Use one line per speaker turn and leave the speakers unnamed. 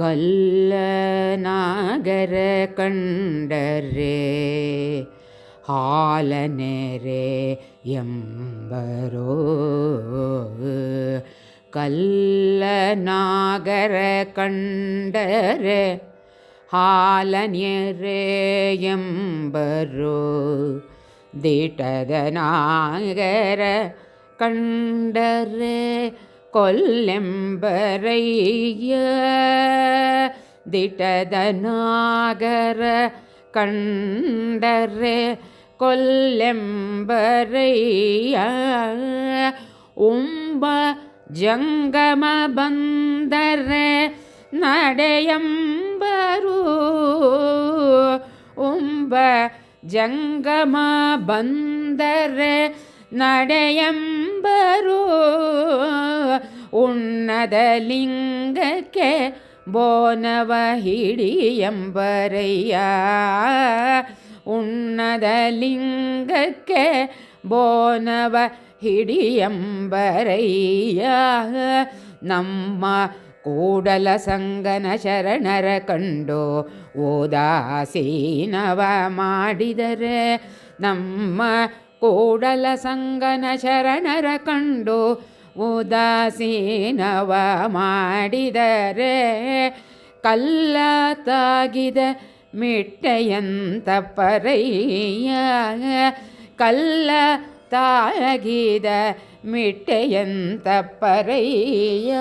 கல்ல நாகர கண்டரே ஆலனரே எம்பரோ. கல்ல நாகர கண்டரே ஆலனரே எம்பரோ. திட்டத நாகர கண்டரே கொல்லெம்பரைய திட்டதனாகர கண்டரே கொல்லெம்பரைய. உம்ப ஜங்கம பந்தர நடையம்பரு. உம்ப ஜங்கம பந்தர நடையம்பரு உன்னதலிங்கக்கே ಲಿಂಗಕ್ಕೆ ಬೋನವ ಹಿಡಿಯಂಬರಯ್ಯ ಉನ್ನದ ಲಿಂಗಕ್ಕೆ ಬೋನವ ಹಿಡಿಯಂಬರಯ್ಯ ನಮ್ಮ ಕೂಡಲ ಸಂಗನ ಶರಣರ ಕಂಡು ಓದಾಸೀನವ ಮಾಡಿದರೆ ನಮ್ಮ ಕೂಡಲ ಸಂಗನ ಶರಣರ ಕಂಡು ಉದಾಸೀನವ ಮಾಡಿದರೆ ಕಲ್ಲ ತಾಗಿದ ಮಿಟ್ಟೆಯಂತ ಪರಯ್ಯ ಕಲ್ಲ ತಾಗಿದ ಮಿಟ್ಟೆಯಂತ ಪರಯ್ಯ